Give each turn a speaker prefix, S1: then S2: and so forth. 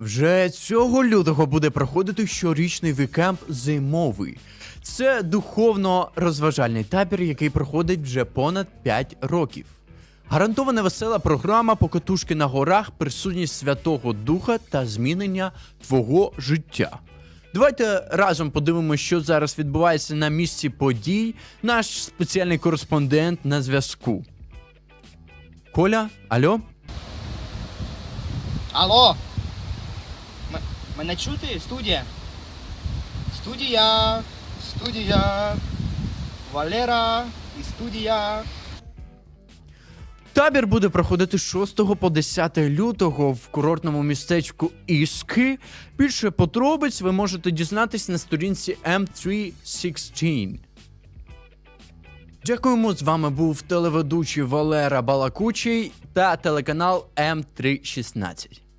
S1: Вже цього лютого буде проходити щорічний вікемп зимовий. Це духовно-розважальний табір, який проходить вже понад 5 років. Гарантована весела програма, покатушки на горах, присутність Святого Духа та змінення твого життя. Давайте разом подивимося, що зараз відбувається на місці подій. Наш спеціальний кореспондент на зв'язку. Коля, алло?
S2: Алло! Мене чути? Студія? Студія! Студія! Валера і студія.
S1: Табір буде проходити з 6 по 10 лютого в курортному містечку Іски. Більше подробиць ви можете дізнатись на сторінці M316. Дякуємо. З вами був телеведучий Валера Балакучий та телеканал М316.